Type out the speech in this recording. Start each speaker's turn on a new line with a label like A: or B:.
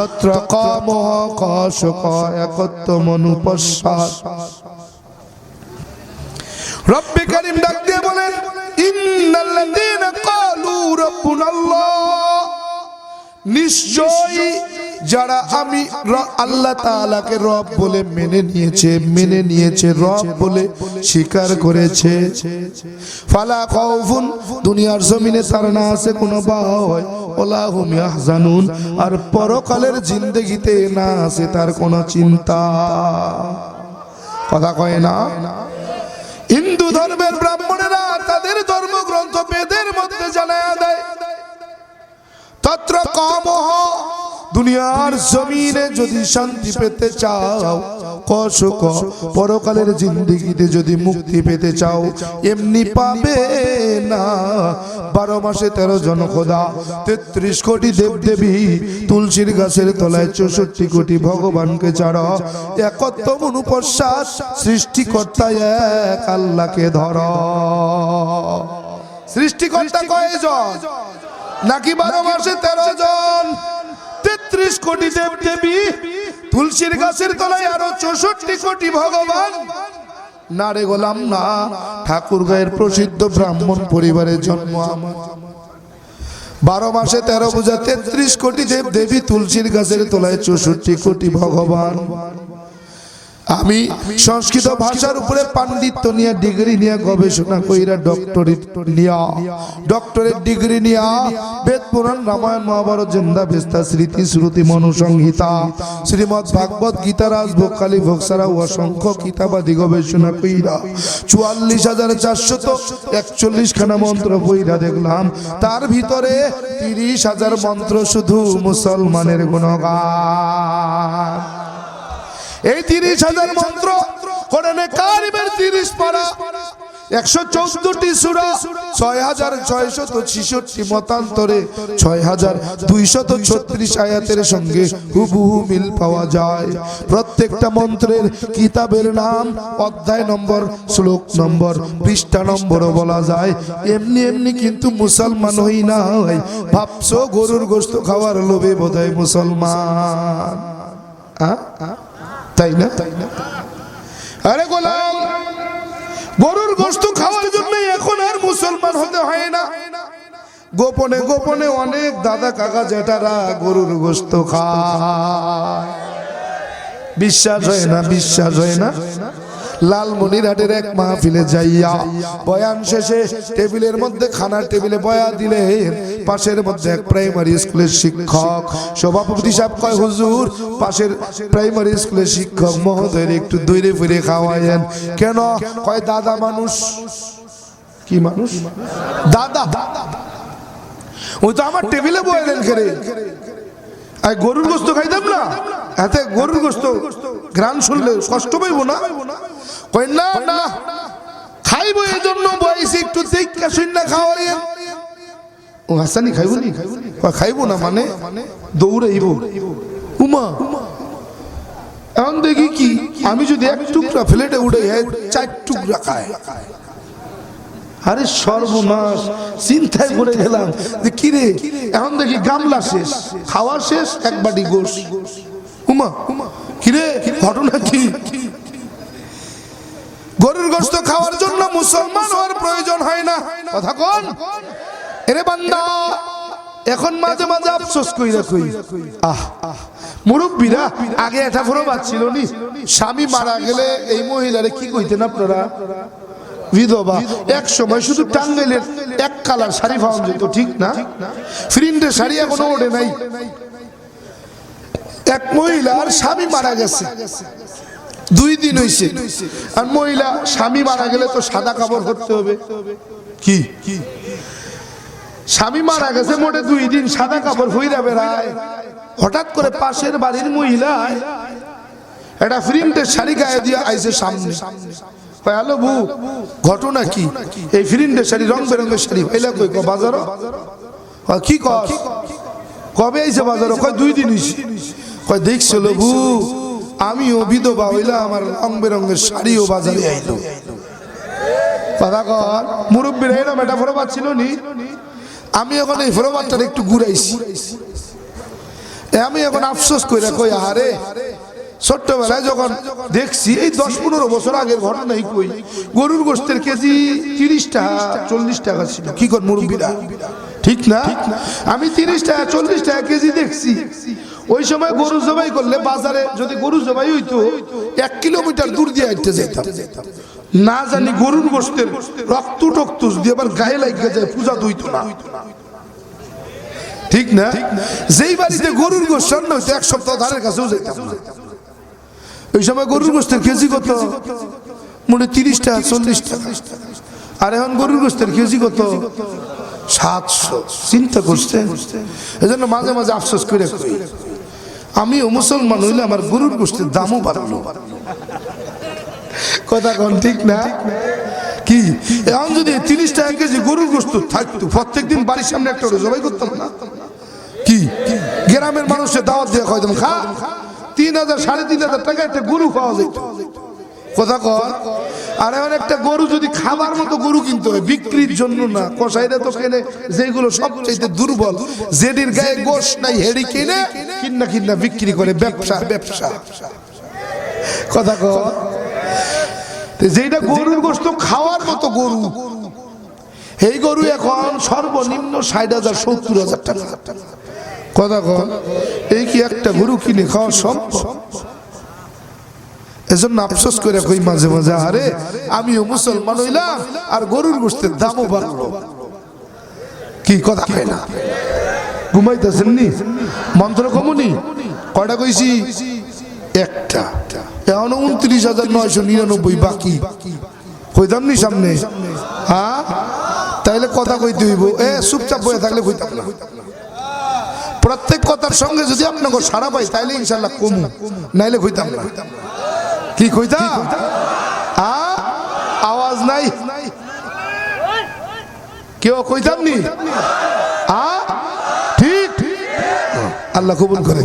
A: তত্র কামহ কশক একত্ব মনুপশ্বাস রব্বি করিম ডাক দিয়ে বলেন ইন্নাল্লাযীনা ক্বালু রাব্বুনাল্লাহ। নিশ্চয়ই যারা আমি আল্লাহ তাআলাকে রব বলে মেনে নিয়েছে মেনে নিয়েছে রব বলে স্বীকার করেছে। ফালা খাউফুন, দুনিয়ার জমিনে তার না আছে কোনো ভয়, ওলা হুম আর পরকালের জিন্দেগিতে না আছে তার কোনো চিন্তা। কথা কয় না? হিন্দু ধর্মের ব্রাহ্মণেরা তাদের ধর্মগ্রন্থ বেদের মধ্যে তত্র দুনিয়ার জমিনে যদি শান্তি পেতে চাও কশক পরকালের জিন্দিগিতে যদি মুক্তি পেতে চাও এমনি পাবে না। বারো মাসে তেরো জন খোদা তেত্রিশ কোটি দেব দেবী তুলসীর গাছের তলায় চৌষট্টি কোটি ভগবানকে ছাড়া। একত্ব অনুপশ্বাস সৃষ্টিকর্তা এক আল্লাহকে ধর। সৃষ্টিকর্তা কয়জন? নাকি বারো মাসে তেরো জন? তেত্রিশ কোটি দেব দেবী তুলসীর গাছের তলায় আরও চৌষট্টি কোটি ভগবান। না রে গোলাম না। ঠাকুর গায়ের প্রসিদ্ধ ব্রাহ্মণ পরিবারের জন্ম আমার। বারো মাসে তেরো পূজা তেত্রিশ কোটি দেব দেবী তুলসীর গাছের তলায় চৌষট্টি কোটি ভগবান। আমি সংস্কৃত ভাষার উপরে পাণ্ডিত্য নিয়ে ডিগ্রি নিয়ে গবেষণা কইরা ডক্টরেট নিয়া ডক্টরেট ডিগ্রি নিয়া বেদ পুরাণ, রামায়ণ, মহাভারত, জিন্দা, বেস্তা, স্মৃতি, শ্রুতি, মনুসংহিতা, শ্রীমদ ভাগবত গীতা, রাজভোগ কালী ভোগ ছাড়া অসংখ্য কিতাবাদি গবেষণা কইরা, চুয়াল্লিশ হাজার চারশত একচল্লিশ খানা মন্ত্র বইরা দেখলাম। তার ভিতরে তিরিশ হাজার মন্ত্র শুধু মুসলমানের গুণগান। এই তিরিশ হাজার মন্ত্র কোরআনে কারিমের তিরিশ পারা। একশো চৌদ্দটি সুরা, ছয় হাজার ছয়শত ছিষট্টি মতান্তরে, ছয় হাজার দুইশত ছত্রিশ আয়াতের সঙ্গে হুবহু মিল পাওয়া যায়। প্রত্যেকটা মন্ত্রের কিতাবের নাম, অধ্যায় নম্বর, শ্লোক নম্বর, পৃষ্ঠা নম্বরও বলা যায়। এমনি এমনি কিন্তু মুসলমান হই না হয়। ভাবছ গরুর গোস্ত খাওয়ার লোভে বোধহয় মুসলমান। আ? তাই না? আরে গোলাম, গরুর গোস্ত খাওয়ার জন্য এখন আর মুসলমান হতে হয় না। গোপনে গোপনে অনেক দাদা কাকা জেঠারা গরুর গোস্ত খায়। বিশ্বাস হয় না, বিশ্বাস হয় না? লালমনিরহাটের এক মাহফিলে যাইয়া বয়ান শেষে টেবিলের মধ্যে খানার টেবিলে বয়া দিলেন। পাশের মধ্যে এক প্রাইমারি স্কুলের শিক্ষক। সভাপতি সাহেব কয়, হুজুর, পাশের প্রাইমারি স্কুলের শিক্ষক মহোদয়ের একটু দৈরে ফিরে খাওয়াইয়েন কেন? কয়, দাদা মানুষ। কি মানুষ? দাদা। ওই তো আমার টেবিলে বয়ালেন খেরে। আর গরুর গোস্ত খাইতাম না? এতে গরুর গোস্ত। গ্রান শুনলে কষ্ট পাইব না? কই না না। খাইব এই জন্য বয়সে একটু দেখা ও হাসানি খাইব নি? খাইব না। মানে? দৌড়াইব। উমা। এখন দেখি কি আমি যদি এক টুকরা ফ্লেটে উঠে যাই চার টুকরা খায়। আরে সর্বনাশ চিন্তায় পড়ে গেলাম। যে কিরে এখন দেখি গামলা শেষ খাওয়া শেষ এক বাটি গোস উমা কিরে ঘটনা কি? গরুর গোস্ত খাওয়ার জন্য মুসলমান হওয়ার প্রয়োজন হয় না। কথা কোন। এরে বান্দা, এখন মাঝে মাঝে আফসোস কইরা কই। আহ, মুরব্বীরা, আগে এটা ফোরো বাচ্ছিল নি? স্বামী মারা গেলে এই মহিলারে কি কইতেন আপনারা? বিধবা, এক সময় শুধু টাঙ্গাইলের এক কালার শাড়ি পাওয়া যেত, ঠিক না? ফ্রিন্ডের শাড়ি এখনও ওঠে নাই। এক মহিলার স্বামী মারা গেছে। দুই দিন হইছে। আর মহিলা স্বামী মারা গেলে তো সাদা কাপড় করতে হবে। কি? কি স্বামী মারা গেছে মোটে দুই দিন সাদা কাপড় হইরা বেড়ায়। হঠাৎ করে পাশের বাড়ির মহিলা একটা প্রিন্টের শাড়ি গায়ে দিয়ে আইছে সামনে। হ্যালো বু ঘটনা কি? এই ফিরিন্ডের শাড়ি রং বেরঙের শাড়ি পাইলা কই ক বাজার? কি কবে আইছে বাজার? কয় দুই দিন হইছে। কয় দেখছিল বু আমিও বিধবা হইলা আমার রং বেরঙের শাড়িও বাজারে আইলো মুরব্বীরা নি? আমি এখন এই একটু আমি এখন আফসোস ছোট্টবেলায় যখন দেখছি, এই দশ পনেরো বছর আগের ঘটনাই কই, গরুর গোষ্ঠের কেজি তিরিশ টাকা, চল্লিশ টাকা ছিল। কি কর মুরব্বীরা? ঠিক না? আমি তিরিশ টাকা, চল্লিশ টাকা কেজি দেখছি। ওই সময় গরু জবাই করলে বাজারে যদি গরু জবাই হইতো, এক কিলোমিটার দূর দিয়ে আইতে যেতাম। না জানি গরুর গোষ্ঠের রক্ত টক্ত যদি আবার গায়ে লাগিয়ে যায়, পূজা দইতো না। ঠিক না? যেই বাড়িতে গরুর গোষ্ঠ রান্না হইতো, এক সপ্তাহ ধারের কাছেও যেতাম ওই সময় গরুর গোষ্ঠের কেজি কত? মনে তিরিশ টাকা চল্লিশ টাকা আর এখন গরুর গোষ্ঠের কেজি কত? সাতশো। চিন্তা করছে এই জন্য মাঝে মাঝে আফসোস করে আমিও মুসলমান হইলে আমার গরুর গোষ্ঠীর দামও বাড়ানো কথা কন, ঠিক না? কি? এখন যদি তিরিশ টাকা কেজি গরুর গোস্ত থাকতো, প্রত্যেকদিন বাড়ির সামনে একটা জবাই করতাম না? কি? গ্রামের মানুষের দাওয়াত দিয়ে খাইতাম খা? তিন হাজার, সাড়ে তিন হাজার টাকা একটা গরু পাওয়া যেত। কথা কর আর এখন একটা গরু যদি খাবার মতো গরু কিনতে হয়, বিক্রির জন্য না। কসাইরা তো কেনে, যেগুলো সবচাইতে দুর্বল। যেটির গায়ে গোশ নাই, হেড়ি কিনে কিন্না কিন্না বিক্রি করে ব্যবসা ব্যবসা। কথা তো যেটা গরুর গোস্ত খাওয়ার মতো গরু এই গরু এখন সর্বনিম্ন ষাট হাজার, সত্তর হাজার টাকা। কথা কন এই কি একটা গরু কিনে খাওয়া সম্ভব? এজন্য আফসোস করে কই মাঝে মাঝে, আরে, আমিও মুসলমান হইলাম আর গরুর গোস্তের দামও বাড়লো। কি কথা কয় না? ঘুমাইতেছেন নি মন্ত্র কমুনি? কয়টা কইছি? একটা। এখন উনত্রিশ হাজার নয়শো নিরানব্বই বাকি। কইতাম নি সামনে? হ্যাঁ? তাইলে কথা কইতে হইব। এ, চুপচাপ বয়ে থাকলে কইতাম না। প্রত্যেক কথার সঙ্গে যদি আপনাকে সারা পাই, তাইলে ইনশাল্লাহ কমু। নাইলে কইতাম না। কি কইতা আ? আওয়াজ নাই। কেউ কইতাম নি আ? ঠিক। আল্লাহ কবুল করে।